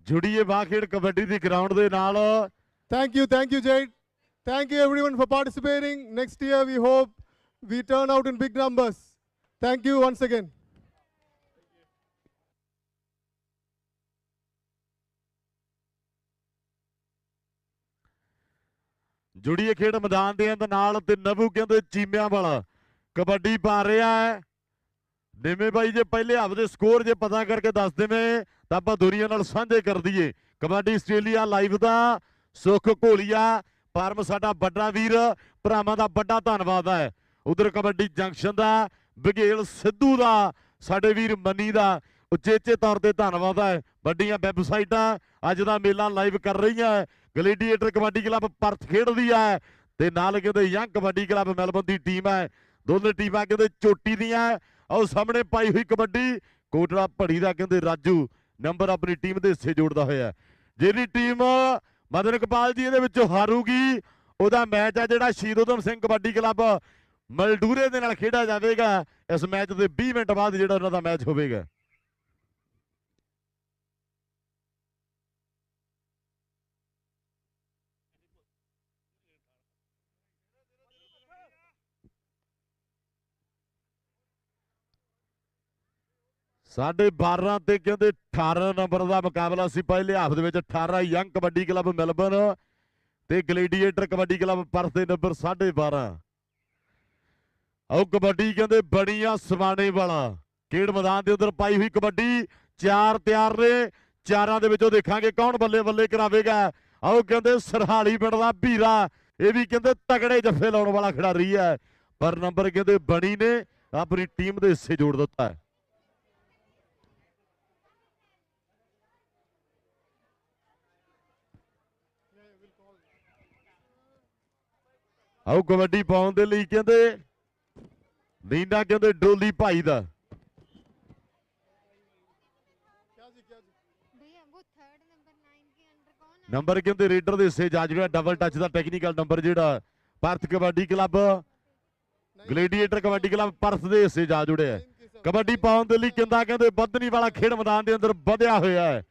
ਜੁੜੀਏ ਬਾਖੇੜ kabaddi the ground ਦੇ ਨਾਲ Thank you, thank you, Jade. Thank you, everyone, for participating. Next year, we hope we turn out in big numbers. Thank you once again. ਜੁੜੀਏ ਖੇਡ ਮੈਦਾਨ ਦੇ ਅੰਦਰ ਨਾਲ ਤੇ ਨਬੂ ਕਹਿੰਦੇ ਚੀਮਿਆਂ ਵਾਲਾ। ਕਬੱਡੀ ਪਾ ਰਿਹਾ ਹੈ। ਨਿੰਮੇ ਬਾਈ ਜੇ ਪਹਿਲੇ ਆਪਦੇ ਸਕੋਰ ਜੇ ਪਤਾ ਕਰਕੇ ਦੱਸ ਦੇਵੇਂ, ਤਾਂ ਆਪਾਂ ਦੁਨੀਆ ਨਾਲ ਸਾਂਝੇ ਕਰ ਦਈਏ। ਕਬੱਡੀ ਆਸਟ੍ਰੇਲੀਆ ਲਾਈਵ ਦਾ ਸੁਖ ਘੋਲੀਆ। ਪਰਮ ਸਾਡਾ ਵੱਡਾ ਵੀਰ, ਭਰਾਵਾਂ ਦਾ ਵੱਡਾ ਧੰਨਵਾਦ ਹੈ। ਉਧਰ ਕਬੱਡੀ ਜੰਕਸ਼ਨ ਦਾ ਬਘੇਲ ਸਿੱਧੂ ਦਾ, ਸਾਡੇ ਵੀਰ ਮੰਨੀ ਦਾ, ਉਚੇਚੇ ਤੌਰ ਤੇ ਧੰਨਵਾਦ ਹੈ। ਵੱਡੀਆਂ ਵੈਬਸਾਈਟਾਂ, ਅੱਜ ਦਾ ਮੇਲਾ ਲਾਈਵ ਕਰ ਰਹੀਆਂ ਗਲੇਡੀਏਟਰ ਕਬੱਡੀ ਕਲੱਬ ਪਰਥ ਖੇਡਦੀ ਹੈ ਤੇ ਨਾਲ ਕਹਿੰਦੇ ਯੰਗ ਕਬੱਡੀ ਕਲੱਬ ਮੈਲਬਨ ਦੀ ਟੀਮ ਹੈ। ਦੋਨੇ ਟੀਮਾਂ ਕਹਿੰਦੇ ਚੋਟੀ ਦੀਆਂ ਹੈ। ਸਾਹਮਣੇ ਪਾਈ ਹੋਈ ਕਬੱਡੀ ਕੋਟਲਾ ਭੜੀ ਦਾ ਕਹਿੰਦੇ ਰਾਜੂ ਨੰਬਰ ਆਪਣੀ ਟੀਮ ਦੇ ਹਿੱਸੇ ਜੋੜਦਾ ਹੋਇਆ ਜਿਹੜੀ ਟੀਮ ਮਦਨ ਕਪਾਲ ਜੀ ਇਹਦੇ ਵਿੱਚੋਂ ਹਾਰੂਗੀ। ਉਹਦਾ ਮੈਚ ਆ ਜਿਹੜਾ ਸ਼ਹੀਦ ਊਧਮ ਸਿੰਘ ਕਬੱਡੀ ਕਲੱਬ ਮਲਡੂਰੇ ਦੇ ਨਾਲ ਖੇਡਿਆ ਜਾਵੇਗਾ। ਇਸ ਮੈਚ ਦੇ 20 ਮਿੰਟ ਬਾਅਦ ਜਿਹੜਾ ਉਹਨਾਂ ਦਾ ਮੈਚ ਹੋਵੇਗਾ। ਸਾਡੇ 12 ਤੇ ਕਹਿੰਦੇ 18 ਨੰਬਰ ਦਾ ਮੁਕਾਬਲਾ ਸੀ। ਪਹਿਲੇ ਹਾਫ ਦੇ ਵਿੱਚ 18 ਯੰਗ ਕਬੱਡੀ ਕਲੱਬ ਮੈਲਬਨ ਤੇ ਗਲੇਡੀਏਟਰ ਕਬੱਡੀ ਕਲੱਬ ਪਰਸ ਦੇ ਨੰਬਰ 12.5 ਆਓ ਕਬੱਡੀ ਕਹਿੰਦੇ ਬੜੀਆਂ ਸਵਾਣੇ ਵਾਲਾ। ਖੇਡ ਮੈਦਾਨ ਦੇ ਉਧਰ ਪਾਈ ਹੋਈ ਕਬੱਡੀ, ਚਾਰ ਤਿਆਰ ਨੇ। ਚਾਰਾਂ ਦੇ ਵਿੱਚੋਂ ਦੇਖਾਂਗੇ ਕੌਣ ਬੱਲੇ ਬੱਲੇ ਕਰਾਵੇਗਾ। ਆਓ ਕਹਿੰਦੇ ਸਰਹਾਲੀ ਪਿੰਡ ਦਾ ਵੀਰਾ, ਇਹ ਵੀ ਕਹਿੰਦੇ ਤਗੜੇ ਜੱਫੇ ਲਾਉਣ ਵਾਲਾ ਖਿਡਾਰੀ ਹੈ। ਪਰ ਨੰਬਰ ਕਹਿੰਦੇ ਬਣੀ ਨੇ, ਆਪਣੀ ਟੀਮ ਦੇ ਹਿੱਸੇ ਜੋੜ ਦਿੱਤਾ ਹੈ। ਆਓ ਕਬੱਡੀ ਪਾਉਣ ਦੇ ਲਈ ਕਹਿੰਦੇ ਨੀਨਾ ਕਹਿੰਦੇ ਡੋਲੀ ਭਾਈ ਦਾ। ਨੰਬਰ ਕਹਿੰਦੇ ਰੇਡਰ ਦੇ ਹਿੱਸੇ ਜਾ ਜਿਹੜਾ ਡਬਲ ਟੱਚ ਦਾ ਟੈਕਨੀਕਲ ਨੰਬਰ ਜਿਹੜਾ Bharat kabaddi club gladiator kabaddi club Perth ਦੇ ਹਿੱਸੇ ਜਾ ਜੁੜਿਆ ਕਬੱਡੀ ਪਾਉਣ ਦੇ ਲਈ ਕਹਿੰਦਾ ਕਹਿੰਦੇ ਬੱਧਨੀ ਵਾਲਾ ਖੇਡ ਮੈਦਾਨ ਦੇ ਅੰਦਰ ਵਧਿਆ ਹੋਇਆ ਹੈ।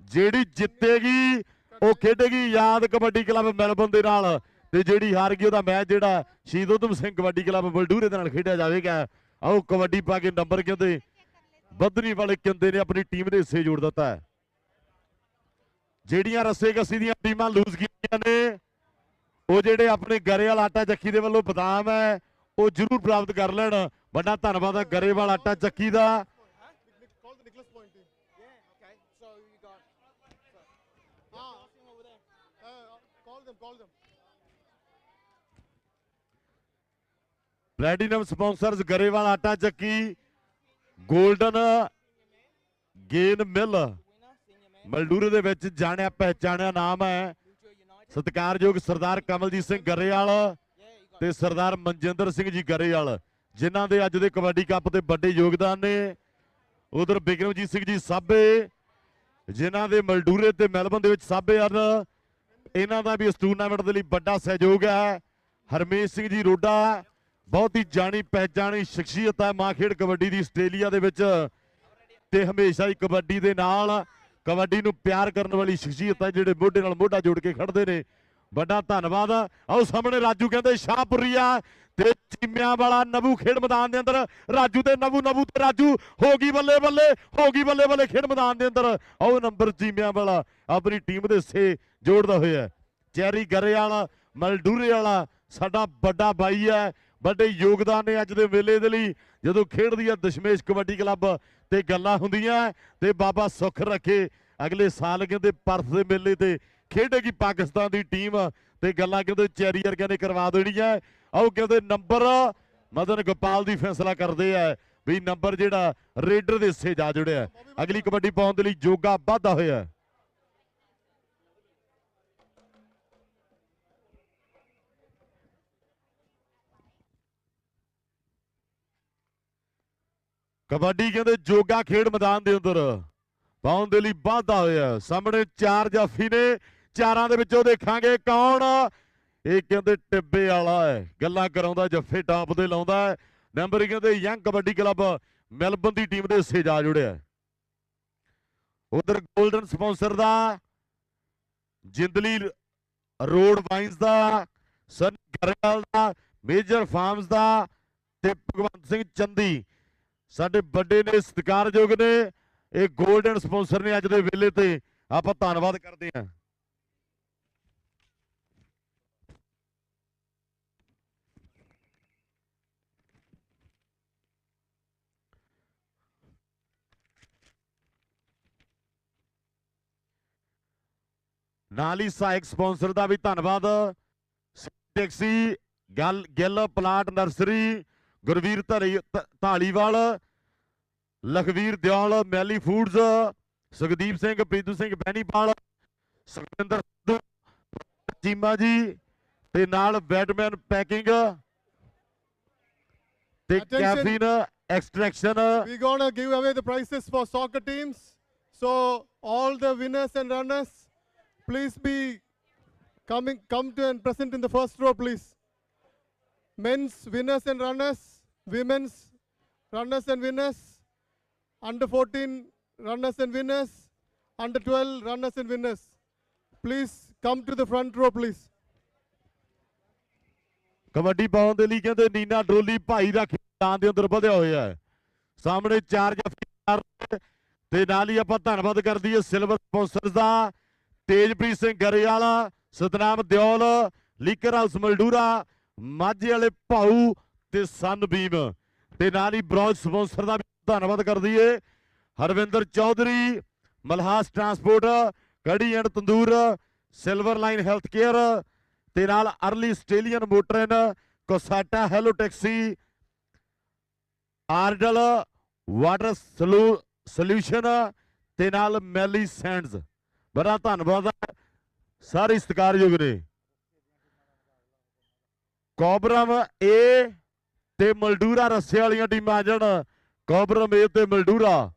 ਜਿਹੜੀ ਜਿੱਤੇਗੀ ਉਹ ਖੇਡੇਗੀ ਯਾਦ ਕਬੱਡੀ ਕਲੱਬ ਮੈਲਬਨ ਦੇ ਨਾਲ। ਤੇ ਜਿਹੜੀ ਹਾਰ ਗਈ ਉਹਦਾ ਮੈਚ ਜਿਹੜਾ ਸ਼ਹੀਦ ਊਧਮ ਸਿੰਘ ਕਬੱਡੀ ਕਲੱਬ ਬਲਡੂਰੇ ਦੇ ਨਾਲ ਖੇਡਿਆ ਜਾਵੇਗਾ। ਆਓ ਕਬੱਡੀ ਪਾ ਕੇ ਨੰਬਰ ਕਹਿੰਦੇ ਬੱਧਨੀ ਵਾਲੇ ਕਹਿੰਦੇ ਨੇ ਆਪਣੀ ਟੀਮ ਦੇ ਹਿੱਸੇ ਜੋੜ ਦਿੱਤਾ ਹੈ। ਜਿਹੜੀਆਂ ਰੱਸੇ ਕੱਸੀ ਦੀਆਂ ਟੀਮਾਂ ਲੂਜ਼ ਕੀਤੀਆਂ ਨੇ, ਉਹ ਜਿਹੜੇ ਆਪਣੇ ਗਰੇਵਾਲ ਆਟਾ ਚੱਕੀ ਦੇ ਵੱਲੋਂ ਬਦਾਮ ਹੈ, ਉਹ ਜ਼ਰੂਰ ਪ੍ਰਾਪਤ ਕਰ ਲੈਣ। ਵੱਡਾ ਧੰਨਵਾਦ ਹੈ ਗਰੇਵਾਲ ਆਟਾ ਚੱਕੀ ਦਾ। ਪਲੈਟੀਨਮ ਸਪਾਂਸਰਸ ਗਰੇਵਾਲ ਆਟਾ ਚੱਕੀ 골ਡਨ ਗੇਨ ਮਿਲ ਮਲਡੂਰੇ ਦੇ ਵਿੱਚ ਜਾਣਿਆ, ਪਹਿਚਾਣਿਆ ਨਾਮ ਹੈ। ਸਤਿਕਾਰਯੋਗ ਸਰਦਾਰ ਕਮਲਜੀਤ ਸਿੰਘ ਗਰੇਵਾਲ ਤੇ ਸਰਦਾਰ ਮਨਜਿੰਦਰ ਸਿੰਘ ਜੀ ਗਰੇਵਾਲ ਜਿਨ੍ਹਾਂ ਦੇ ਅੱਜ ਦੇ ਕਬੱਡੀ ਕੱਪ ਤੇ ਵੱਡੇ ਯੋਗਦਾਨ ਨੇ। ਉਧਰ ਬਿਕਰਮਜੀਤ ਸਿੰਘ ਜੀ ਸਾਬੇ ਜਿਨ੍ਹਾਂ ਦੇ ਮਲਡੂਰੇ ਤੇ ਮੈਲਬਨ ਦੇ ਵਿੱਚ ਸਾਬੇ ਹਨ। ਇਹਨਾਂ ਦਾ ਵੀ ਇਸ ਟੂਰਨਾਮੈਂਟ ਦੇ ਲਈ ਵੱਡਾ ਸਹਿਯੋਗ ਹੈ। ਹਰਮੇਸ਼ ਸਿੰਘ ਜੀ ਰੋਡਾ ਬਹੁਤ ਹੀ ਜਾਣੀ ਪਹਿਚਾਣੀ ਸ਼ਖਸੀਅਤ ਹੈ ਮਾਂ ਖੇਡ ਕਬੱਡੀ ਦੀ ਆਸਟ੍ਰੇਲੀਆ ਦੇ ਵਿੱਚ ਤੇ ਹਮੇਸ਼ਾ ਹੀ ਕਬੱਡੀ ਦੇ ਨਾਲ ਕਬੱਡੀ ਨੂੰ ਪਿਆਰ ਕਰਨ ਵਾਲੀ ਸ਼ਖਸੀਅਤ ਹੈ ਜਿਹੜੇ ਮੋਢੇ ਨਾਲ ਮੋਢਾ ਜੋੜ ਕੇ ਖੜਦੇ ਨੇ। ਵੱਡਾ ਧੰਨਵਾਦ। ਆਓ ਸਾਹਮਣੇ ਰਾਜੂ ਕਹਿੰਦੇ, ਸ਼ਾਹਪੁਰੀਆ ਤੇ ਚੀਮਿਆਂ ਵਾਲਾ ਨਵੂ ਖੇਡ ਮੈਦਾਨ ਦੇ ਅੰਦਰ। ਰਾਜੂ ਤੇ ਨਵੂ ਨਵੂ ਤੇ ਰਾਜੂ। ਹੋ ਗਈ ਬੱਲੇ ਬੱਲੇ, ਹੋ ਗਈ ਬੱਲੇ ਬੱਲੇ ਖੇਡ ਮੈਦਾਨ ਦੇ ਅੰਦਰ। ਆਓ ਨੰਬਰ ਚੀਮਿਆਂ ਵਾਲਾ ਆਪਣੀ ਟੀਮ ਦੇ ਸੇ ਜੋੜਦਾ ਹੋਇਆ ਚੈਰੀ ਗਰੇ ਵਾਲਾ ਮਲਡੂਰੇ ਵਾਲਾ ਸਾਡਾ ਵੱਡਾ ਬਾਈ ਹੈ। ਵੱਡੇ ਯੋਗਦਾਨ ਨੇ ਅੱਜ ਦੇ ਮੇਲੇ ਦੇ ਲਈ। ਜਦੋਂ ਖੇਡਦੀ ਆ ਦਸ਼ਮੇਸ਼ ਕਬੱਡੀ ਕਲੱਬ ਤੇ ਗੱਲਾਂ ਹੁੰਦੀਆਂ ਤੇ ਬਾਬਾ ਸੁੱਖ ਰੱਖੇ, ਅਗਲੇ ਸਾਲ ਕਹਿੰਦੇ ਪਰਥ ਦੇ ਮੇਲੇ ਤੇ ਖੇਡੇਗੀ ਪਾਕਿਸਤਾਨ ਦੀ ਟੀਮ ਤੇ ਗੱਲਾਂ ਕਹਿੰਦੇ ਚੈਰੀਅਰ ਕਹਿੰਦੇ ਨੇ ਕਰਵਾ ਦੇਣੀਆਂ। ਆਓ ਕਹਿੰਦੇ ਨੰਬਰ ਮਦਨ ਗੋਪਾਲ ਦੀ ਫੈਸਲਾ ਕਰਦੇ ਆ ਵੀ ਨੰਬਰ ਜਿਹੜਾ ਰੇਡਰ ਦੇ ਹਿੱਸੇ ਜਾ ਜੁੜਿਆ। ਅਗਲੀ ਕਬੱਡੀ ਪਾਉਣ ਦੇ ਲਈ ਜੋਗਾ ਵਾਧਾ ਹੋਇਆ। ਕਬੱਡੀ ਕਹਿੰਦੇ ਜੋਗਾ ਖੇਡ ਮੈਦਾਨ ਦੇ ਅੰਦਰ। ਪਾਉਣ ਦੇ ਲਈ ਵਾਧਾ ਹੋਇਆ। ਸਾਹਮਣੇ ਚਾਰ ਜਾਫੀ ਨੇ। ਚਾਰਾਂ ਦੇ ਵਿੱਚੋਂ ਦੇਖਾਂਗੇ ਕੌਣ। ਇਹ ਕਹਿੰਦੇ ਟਿੱਬੇ ਵਾਲਾ ਹੈ। ਗੱਲਾਂ ਕਰਾਉਂਦਾ ਜੱਫੇ ਟਾਪ ਦੇ ਲਾਉਂਦਾ ਹੈ। ਨੰਬਰ ਹੀ ਕਹਿੰਦੇ ਯੰਗ ਕਬੱਡੀ ਕਲੱਬ ਮੈਲਬਨ ਦੀ ਟੀਮ ਦੇ ਹਿੱਸੇ ਜਾ ਜੁੜਿਆ ਉਧਰ 골ਡਨ ਸਪਾਂਸਰ ਦਾ, ਜਿੰਦਲੀ ਰੋਡ ਵਾਈਨਸ ਦਾ, ਸਨ ਗਰੇਵਾਲ ਦਾ, ਮੇਜਰ ਫਾਰਮਸ ਦਾ ਤੇ ਭਗਵੰਤ ਸਿੰਘ ਚੰਦੀ। ਸਾਡੇ ਵੱਡੇ ਨੇ, ਸਤਿਕਾਰਯੋਗ ਨੇ। ਇਹ 골ਡਨ ਸਪਾਂਸਰ ਨੇ ਅੱਜ ਦੇ ਵੇਲੇ ਤੇ। ਆਪਾਂ ਧੰਨਵਾਦ ਕਰਦੇ ਹਾਂ। ਨਾਲ ਹੀ ਸਹਾਇਕ ਸਪਾਂਸਰ ਦਾ ਵੀ ਧੰਨਵਾਦ। ਟੈਕਸੀ ਗੱਲ, ਗਿੱਲ ਪਲਾਟ ਨਰਸਰੀ ਗੁਰਵੀਰ ਧਰੀ ਢਾਲੀਵਾਲ ਲਖਵੀਰ ਦਿਆਲ ਮੈਲੀ ਫੂਡਸ ਸੁਖਦੀਪ ਸਿੰਘ ਪ੍ਰੀਤੂ ਸਿੰਘ ਬੈਣੀਪਾਲ ਸੁਖਵਿੰਦਰ ਸਿੱਧੂ ਚੀਮਾ ਜੀ ਤੇ ਨਾਲ ਬੈਟਮੈਨ ਪੈਕਿੰਗ ਤੇ. Caffeine extraction We're gonna give away the prizes for soccer teams. So all the winners and runners, please be coming, come to and present in the first row, please. Men's winners and runners, women's runners and winners, under 14 runners and winners, under 12 runners and winners. Please come to the front row, please. Kabaddi ਪਾਉਣ ਦੇ ਲਈ ਕਹਿੰਦੇ ਨੀਨਾ ਡਰੋਲੀ ਭਾਈ ਦਾ ਖੇਡਾਂ ਦੇ ਅੰਦਰ ਵਧਿਆ ਹੋਇਆ ਹੈ ਸਾਹਮਣੇ ਚਾਰ ਜਫੀਦਾਰ ਤੇ ਨਾਲ ਹੀ ਆਪਾਂ ਧੰਨਵਾਦ ਕਰਦੀ ਹੈ ਸਿਲਵਰ ਸਪਾਂਸਰਸ ਦਾ ਤੇਜਪ੍ਰੀਤ ਸਿੰਘ ਗਰੇਵਾਲ ਸਤਨਾਮ ਦਿਓਲ ਲੀਕਰ ਹਾਊਸ ਮਲਡੂਰਾ ਮਾਝੇ ਵਾਲੇ ਭਾਊ ਤੇ ਸਨ ਬੀਮ ਤੇ ਨਾਲ ਹੀ ਬ੍ਰੌਂਜ ਸਪਾਂਸਰ ਦਾ ਧੰਨਵਾਦ ਕਰਦੀ ਦਈਏ Harvinder Chaudhary, ਮਲਹਾਸ transport curry and tandoor silver line health care ਤੇ ਨਾਲ ਅਰਲੀ ਆਸਟ੍ਰੇਲੀਅਨ ਮੋਟਰਨ ਕੋਸਾਟਾ ਹੈਲੋ ਟੈਕਸੀ ਆਰਡਲ ਵਾਟਰ ਸੋਲੂਸ਼ਨ ਤੇ ਨਾਲ ਮੈਲੀ ਸੈਂਡਸ ਬੜਾ ਧੰਨਵਾਦ ਸਾਰੇ ਸਤਿਕਾਰਯੋਗ ਨੇ। ਕੋਬਰਮ ਏ ਤੇ ਮਲਡੂਰਾ ਰੱਸੇ ਵਾਲੀਆਂ ਟੀਮਾਂ ਆ ਜਾਣ। ਕੋਬਰਮ ਏ ਤੇ ਮਲਡੂਰਾ।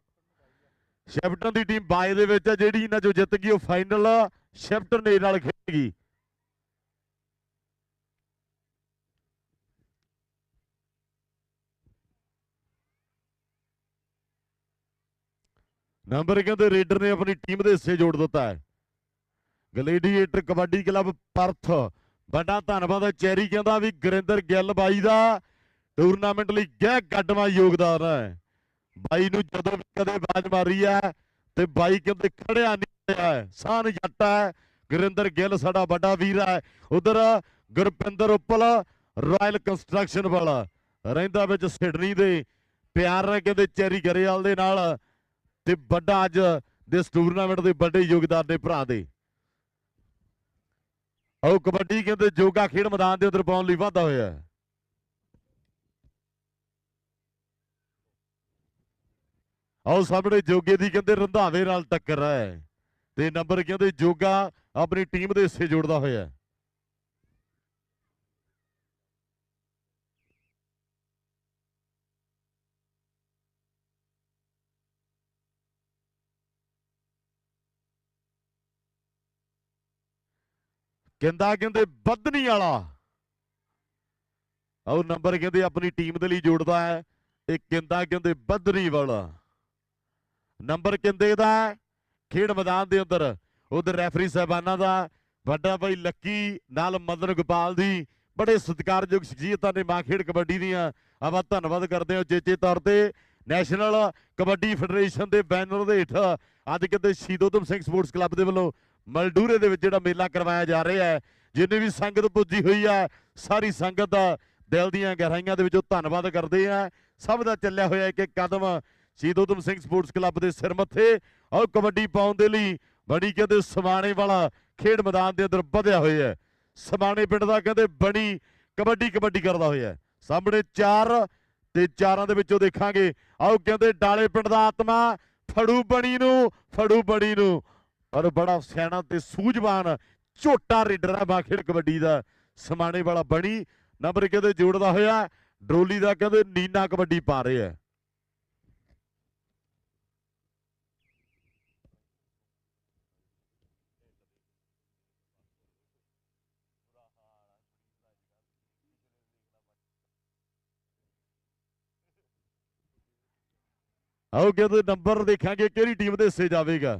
ਸ਼ੈਪਟਨ ਦੀ ਟੀਮ ਬਾਏ ਦੇ ਵਿੱਚ ਆ, ਜਿਹੜੀ ਇਹਨਾਂ ਚੋਂ ਜਿੱਤ ਗਈ, ਉਹ ਫਾਈਨਲ ਸ਼ੈਪਟਨ ਏ ਨਾਲ ਖੇਡੇਗੀ ਨੰਬਰ ਕਹਿੰਦੇ ਰੇਡਰ ਨੇ ਆਪਣੀ ਟੀਮ ਦੇ ਹਿੱਸੇ ਜੋੜ ਦਿੱਤਾ ਹੈ। Gladiator kabaddi club Perth. ਵੱਡਾ ਧੰਨਵਾਦ ਹੈ ਚੈਰੀ ਕਹਿੰਦਾ ਵੀ ਗੁਰਿੰਦਰ ਗਿੱਲ ਬਾਈ ਦਾ। ਟੂਰਨਾਮੈਂਟ ਲਈ ਗਹਿ ਕੱਢਵਾ ਯੋਗਦਾਨ ਹੈ। ਬਾਈ ਨੂੰ ਜਦੋਂ ਵੀ ਕਦੇ ਬਾਜ ਮਾਰੀ ਹੈ ਤੇ ਬਾਈ ਕਹਿੰਦੇ ਖੜਿਆ ਨਹੀਂ ਹੋਇਆ ਸਾਨ ਜੱਟ ਹੈ। ਗੁਰਿੰਦਰ ਗਿੱਲ ਸਾਡਾ ਵੱਡਾ ਵੀਰ ਹੈ। ਉਧਰ ਗੁਰਪਿੰਦਰ ਉੱਪਲ, ਰਾਇਲ ਕੰਸਟਰਕਸ਼ਨ ਵਾਲਾ ਰਹਿੰਦਾ ਵਿੱਚ ਸਿਡਨੀ ਦੇ ਪਿਆਰ ਨਾਲ ਕਹਿੰਦੇ ਚੈਰੀ ਗਰੇਵਾਲ ਦੇ ਨਾਲ ਤੇ ਵੱਡਾ ਅੱਜ ਦੇ ਟੂਰਨਾਮੈਂਟ ਦੇ ਵੱਡੇ ਯੋਗਦਾਨ ਦੇ ਭਰਾ ਦੇ। ਉਹ ਕਬੱਡੀ ਕਹਿੰਦੇ ਜੋਗਾ ਖੇਡ ਮੈਦਾਨ ਦੇ ਅੰਦਰ ਪਾਉਣ ਲਈ ਵਾਧਾ ਹੋਇਆ ਆਓ ਸਾਹਮਣੇ ਜੋਗੇ ਦੀ ਕਹਿੰਦੇ ਰੰਧਾਵੇ ਨਾਲ ਟੱਕਰ ਹੈ। ਤੇ ਨੰਬਰ ਕਹਿੰਦੇ ਜੋਗਾ ਆਪਣੀ ਟੀਮ ਦੇ ਹਿੱਸੇ ਜੋੜਦਾ ਹੋਇਆ ਹੈ। ਕਹਿੰਦਾ ਕਹਿੰਦੇ ਬੱਧਨੀ ਵਾਲਾ। ਉਹ ਨੰਬਰ ਕਹਿੰਦੇ ਆਪਣੀ ਟੀਮ ਦੇ ਲਈ ਜੋੜਦਾ ਹੈ। ਇਹ ਕਹਿੰਦਾ ਕਹਿੰਦੇ ਬੱਧਨੀ ਵਾਲਾ। ਨੰਬਰ ਕਹਿੰਦੇ ਦਾ? ਖੇਡ ਮੈਦਾਨ ਦੇ ਅੰਦਰ। ਉਧਰ ਰੈਫਰੀ ਸਾਹਿਬਾਨਾਂ ਦਾ। ਵੱਡਾ ਭਾਈ ਲੱਕੀ, ਨਾਲ ਮਦਨ ਗੋਪਾਲ ਦੀ। ਬੜੇ ਸਤਿਕਾਰਯੋਗ ਸ਼ਖਸੀਅਤਾਂ ਨੇ ਮਾਂ ਖੇਡ ਕਬੱਡੀ ਦੀਆਂ। ਆਪਾਂ ਧੰਨਵਾਦ ਕਰਦੇ ਹਾਂ ਚੇਚੇ ਤੌਰ ਤੇ। ਨੈਸ਼ਨਲ ਕਬੱਡੀ ਫੈਡਰੇਸ਼ਨ ਦੇ ਬੈਨਰ ਦੇ ਹੇਠ ਅੱਜ ਕਿਤੇ ਸ਼ਹੀਦ ਊਧਮ ਸਿੰਘ ਸਪੋਰਟਸ ਕਲੱਬ ਦੇ ਵੱਲੋਂ ਮਲਡੂਰੇ ਦੇ ਵਿੱਚ ਜਿਹੜਾ ਮੇਲਾ ਕਰਵਾਇਆ ਜਾ ਰਿਹਾ ਹੈ, ਜਿੰਨੇ ਵੀ ਸੰਗਤ ਪੁੱਜੀ ਹੋਈ ਹੈ ਸਾਰੀ ਸੰਗਤ ਦਾ ਦਿਲ ਦੀਆਂ ਗਹਿਰਾਈਆਂ ਦੇ ਵਿੱਚੋਂ ਧੰਨਵਾਦ ਕਰਦੇ ਆ ਸਭ ਦਾ ਚੱਲਿਆ ਹੋਇਆ ਇੱਕ ਇੱਕ ਕਦਮ ਸ਼ਹੀਦ ਊਧਮ ਸਿੰਘ ਸਪੋਰਟਸ ਕਲੱਬ ਦੇ ਸਿਰ ਮੱਥੇ ਔਰ ਕਬੱਡੀ ਪਾਉਣ ਦੇ ਲਈ ਬਣੀ ਕਹਿੰਦੇ ਸਮਾਣੇ ਵਾਲਾ ਖੇਡ ਮੈਦਾਨ ਦੇ ਅੰਦਰ ਵਧਿਆ ਹੋਇਆ ਹੈ। ਸਮਾਣੇ ਪਿੰਡ ਦਾ ਕਹਿੰਦੇ ਬਣੀ ਕਬੱਡੀ ਕਬੱਡੀ ਕਰਦਾ ਹੋਇਆ ਸਾਹਮਣੇ ਚਾਰ ਤੇ ਚਾਰਾਂ ਦੇ ਵਿੱਚੋਂ ਦੇਖਾਂਗੇ। ਆਓ ਕਹਿੰਦੇ ਡਾਲੇ ਪਿੰਡ ਦਾ ਆਤਮਾ, ਫੜੂ ਬਣੀ ਨੂੰ, ਫੜੂ ਬਣੀ ਨੂੰ। ਪਰ ਬੜਾ ਸਿਆਣਾ ਤੇ ਸੂਝਵਾਨ ਝੋਟਾ ਰੇਡਰ ਹੈ ਬਾਖੇੜ ਕਬੱਡੀ ਦਾ। ਸਮਾਣੇ ਵਾਲਾ ਬਣੀ, ਨੰਬਰ ਕਹਿੰਦੇ ਜੋੜਦਾ ਹੋਇਆ, ਡਰੋਲੀ ਦਾ ਕਹਿੰਦੇ ਨੀਨਾ ਕਬੱਡੀ ਪਾ ਰਿਹਾ ਹੈ ਆਓ ਕਹਿੰਦੇ ਨੰਬਰ ਦੇਖਾਂਗੇ ਕਿਹੜੀ ਟੀਮ ਦੇ ਹਿੱਸੇ ਜਾਵੇਗਾ।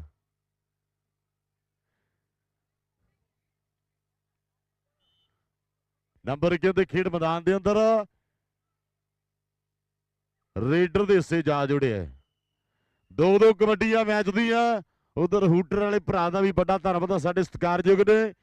ਨੰਬਰ ਕਹਿੰਦੇ ਖੇਡ ਮੈਦਾਨ ਦੇ ਅੰਦਰ ਰੇਡਰ ਦੇ ਹਿੱਸੇ ਜਾ ਜੁੜਿਆ ਦੋ ਦੋ ਕਬੱਡੀਆਂ ਮੈਚ ਦੀਆਂ, ਉਧਰ ਹੂਟਰ ਵਾਲੇ ਭਰਾ ਦਾ ਵੀ ਵੱਡਾ ਧੰਨਵਾਦ ਸਾਡੇ ਸਤਿਕਾਰਯੋਗ ਨੇ।